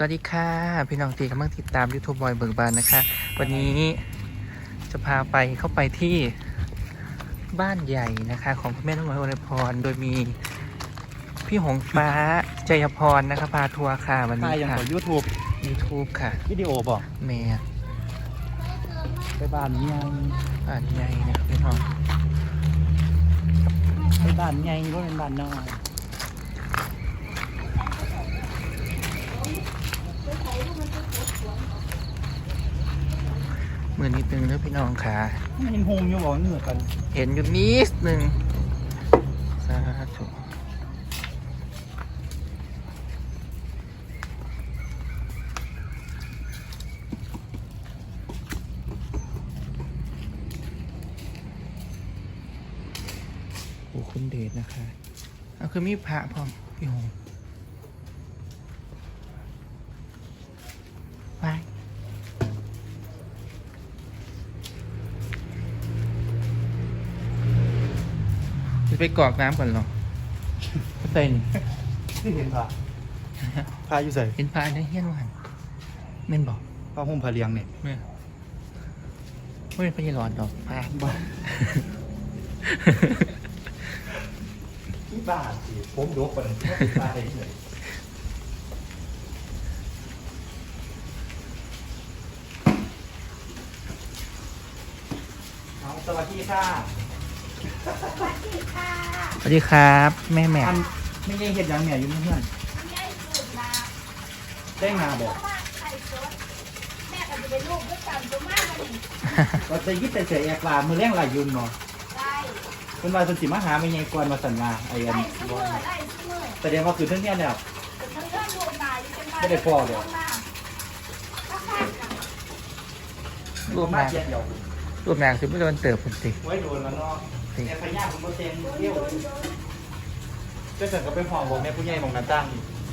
สวัสดีค่ะ พี่น้องที่กำลังติดตาม YouTube บอยเบิกบานนะคะ วันนี้จะพาไปเข้าไปที่บ้านใหญ่นะคะ ของคุณแม่น้องน้อยวรพร โดยมีพี่หงฟ้าจยพรนะคะพาทัวร์ค่ะวันถ่านี้ยอย่างค่ะของ YouTube YouTube ค่ะวิดีโอบอกแม่ไปบ้านใหญ่บ้านใหญ่นะคะพี่น้องไปบ้านใหญ่ก็เป็นบ้านน้อย มือนิดนึงเด้อพี่น้องค่ะมันยังหงอยู่บอกเหนือกัน เห็นอยู่นิดนึงสาธุโอ้คุณเดชนะคะ เอาคือมีพระพร้อมพี่หง ไปกรอกน้ำก่อนเหรอเข้าใจนี่ที่เห็นพระพระอยู่ใส่เห็นพระในเฮี้ยนวันแม่นบอกพระห่มพระเลียงเนี่ยแม่ไม่เป็นพยาหลอดดอกพระบ้าที่บ้านสิผมยกไปเลยตายเลยเอาสวัสดีค่ะ สวัสดีครับ แม่แม่อันไม่ใช่เห็ดหยังแม่อยู่เพื่อนได้งาบอกแม่ก็จะเป็นลูกด้วยกันตัวมากมันว่าจะยึดแต่เฉยแอกลามือแรงหลายยุนเนาะได้เป็นว่าสันสิมาหาไม่ไงกวนมาสัญญาไอ้อันได้เสมอได้เสมอแสดงว่าคือเรื่องเนี้ยเนี่ยแต่ทั้งเรื่องรวมนายเป็นมาไม่ได้ฟอกเลยรูปนางเจ็ดเดียวรูปนางคือไม่โดนเติบผมสิไว้โดนแล้วเนาะ แต่พญาผมก็เต็มเที่ยวก็เสร็จก็ไปห้องบอกแม่ผู้ใหญ่บอกน้าตั้ง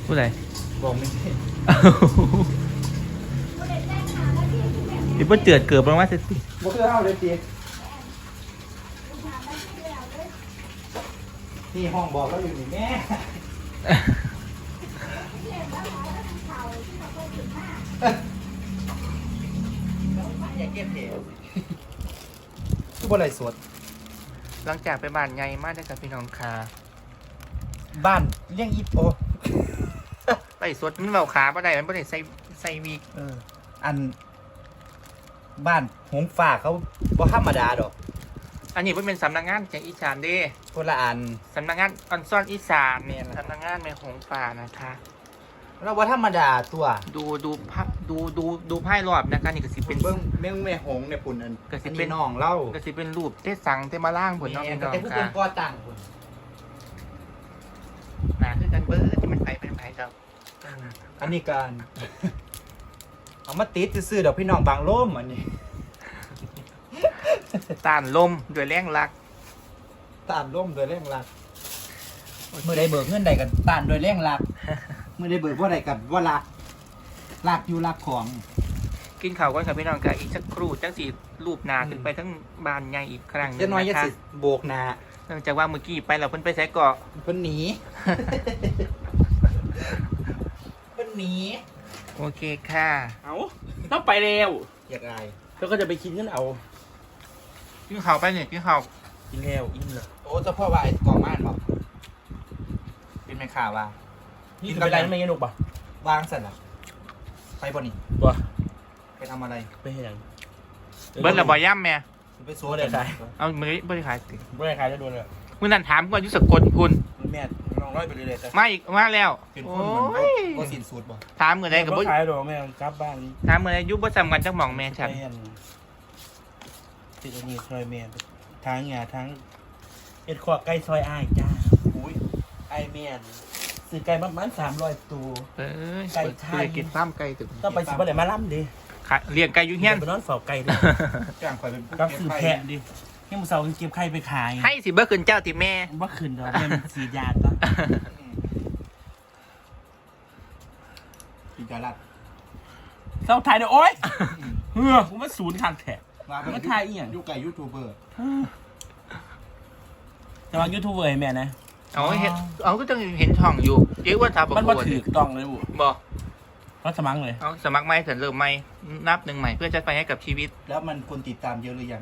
ผู้ใดบอกไม่ใช่พี่เพิ่งเจือดเกิดมาว่าสิ บ่คือเอาเลยจีนี่ห้องบอกแล้วอยู่นี่แม่อย่าเก็บเหวคือบ่ไรสด หลังจากไปบ้านใหญ่มากได้กับพี่น้องคาบ้านเลี้ยงอีโอไปสดมันเบาขาบ่ได้มันบ่ได้ใส่ใส่วีกเออ อัน บ้านหงฝากเขาบ่ธรรมดาดอก อันนี้เพิ่นเป็นสำนักงานจากอีสานเด้คนละอันสำนักงานออนซ่อนอีสานเนี่ยเนี่ยนะสำนักงานแม่หงป่านะคะ เราบ่ธรรมดาตัว ดูดูภาพ ดูดูดูไพ่รอบนะคะนี่ก็สิเป็เป็นนเบิ้งแม่งแม่หงเนี่ยปุ่นอันก็สิอันเป็นี้นน้องเล่าก็สิเป็นรูปเทสังเทมาล่างผลน้องแม่พี่ก็น้องแต่ผู้เป็ค่ะนก่อตั้งพุ่นหนาคือกันเบิร์ที่มันไปเป็นไปครับอันนี้การ เอามาติดซื่อๆดอกพี่น้องบางล่มอันนี้ต้านลมด้วยแรงรักต้านล่มโดยแรงรักเมื่อใดเบิกเงินใดกันต้านโดยแรงรักเมื่อใดเบิกว่าใดกันว่ารัก รักอยู่รักของ กินข้าวก่อนครับพี่น้องค่ะอีกสักครู่จังสีรูปหนาขึ้นไปทั้งบานใหญ่อีกครั้งหนึจะงน้อยจะนะคะสิโบกหนาเนื่องจากว่าเมื่อกี้ไปเราเพิ่นไปใช้เกาะเพิ่นหนีเพิ่นหนีโอเคค่ะเอาต้องไปเร็วอยากไรแล้วก็จะไปกินกันเอา กินข้าวไปเนี่ยกินข้าวกินแล้วอิ่มเลยโอ้เจ้าพ่อว่าไอ้กองม่านบอกเป็นแม่ข่าวว่านี่เป็นไรไม่สนุกปะวางเสร็จแล้ว ไปบ่นี่บ่ไปทำอะไรไปเห็นเบิ้ลระบอย่ำแม่ไปโซ่บ่ได้ขายเอามือบ่ได้ขายติบ่ได้ขายจะโดนเลยมื่อนั้นถามก่อนอยุสกลพุนแม่ลองร้อยไปเรื่อยๆแต่มาอีกมาแล้วเป็นโอ้คนเหมือนยก็สินสูตรบ่ถามเมื่อใดกับบ่บ่ขายดอกแม่กลับบ้านถามเมื่อใดอยุบ่จำกันจังหม่องแม่ฉันไปอันติดอันนี้ซอยแม่ทางหยาทางเอ็ดขวใกล้ซอยอ้ายจ้าอุ้ยไอแม่น ซื้อไก่ประมาณ300ตัว เอ้ยไก่ไทย เปิดกินฟ้าร์มไก่ตึกต้องไปสิบ่ได้มาล่ำดิขายเลี้ยงไก่อยู่เฮียนไปนอนเฝ้าไก่ดิจ้างคอยเป็นผู้กับเก็บซื้อไข่แพะดิให้มื้อเช้าเก็บไข่ไปขายให้สิเบิกขึ้นเจ้าติแม่บ่ขึ้นดอกแม่มันสีดยาก็ปีกาลัดเศร้าถ่ายเด้อโอ๊ยเฮ้อผมว่าศูนย์ทางแท็กว่ามันถ่ายอีหยังยุคไก่ยูทูบเบอร์แต่ว่ายูทูบเบอร์ให้แม่นะ เอาเห็นเอาก็ต้องเห็นช่องอยู่เจ๊อ้ว่าทาบอกมันโกบ่ถือต้องเลยบุบอกก็สมัครเลยเอาสมัครใหม่เสร็จเริ่มใหม่นับหนึ่งใหม่เพื่อจะไปให้กับชีวิต แล้วมันคนติดตามเยอะหรือยัง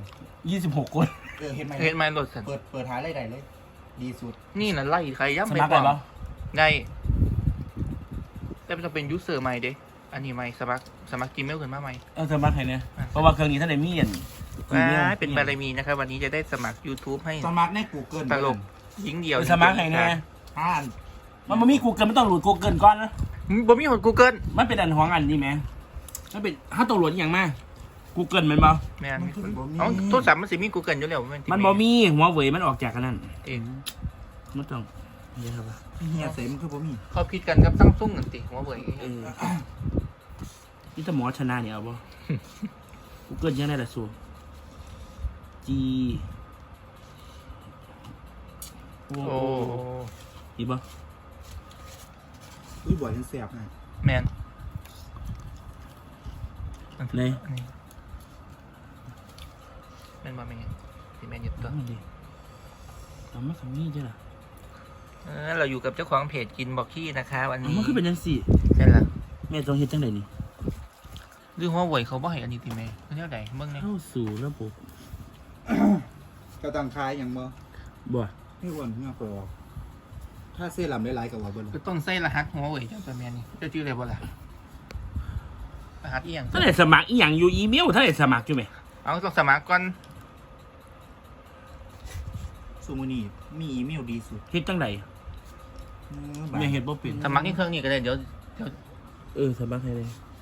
ยี่สิบหกคนเออเห็นไหมเห็นไหมรถสันเปิดเปิดหาอะไรได้เลย ดีสุด นี่น่ะไล่ใครย่ำสไปมัครก่ได้อนปะได้แต่มันจะเป็นยูเซอร์ใหม่เด้อันนี้ใหม่สมัครสมัครจีเมลขึ้นมาใหม่เออสมัครให้เนี่ยอะเพราะว่าเครื่องนี้ท่านได้มีเห็นว้ายเป็นบารมีนะครับวันนี้จะได้สมัคร YouTube ให้สมัครใน Google ตลก หญิงเดียวเออสมัครให้เนี่ยอ่านมันบ่มีกูเกิลไม่ต้องโหลดกูเกิลก่อนนะบ่มีหด Google มันเป็นอันของอันนี้ไหมมันเป็นถ้าต้องโหลดอหย่างมากกูเกิลมันบ่แม่นเอาโทรศัพท์มันสิมี Google อยู่แล้วมันสิมันบ่มีหัวเว่ยมันออกจากกันนั่นเองมันต้องเดี๋ยวครับเฮียเสมันคือบ่มีเขาคิดกันกับซัมซุงกันติหัวเว่ยเออนี่ถ้าหมอชนะเนี่ยเอาบ่กูเกิลยังได้ละสูจี โอ้โอ้อีบ่อุ้ยบ่อยยังแสบนะแมนเลยนี่แมนบ่แม่นสิแมนอยู่ตัวมันดิทำมาคำนี้ใช่หรอเออเราอยู่กับเจ้าของเพจกินบอกขี้นะคะวันอ๋อนี้มันคือเป็นยังสี่ใช่ละแม่ต้องเฮ็ดจังไดนี่หรือหัวเว่ยเขาบ่ให้อันนี้ติแม่เขาเท่าใดเบิ่งแหนี่เข้าสู่ระบบก็ตั้งคายอย่างบ่บ่ ไม่อ้วนเงือกอถ้าเส้นลำหลายๆกับว่าเบิ่งก็ต้องใส่รหัสหัวเว่ยจังตัวแม่นี่เจ้าชื่ออะไรบ่ล่ะรหัสอีหยังถ้าได้สมัครอีหยังอยู่อีเมลถ้าได้สมัครอยู่ไหมเอาต้องสมัครก่อนซูมูนี่มีอีเมลดีสุดเฮ็ดจังไดเออบ่าแม่เฮ็ดบ่เป็นสมัครนี่เครื่องนี้ก็ได้เดี๋ยวเดี๋ยวเออสมัครให้เลยเ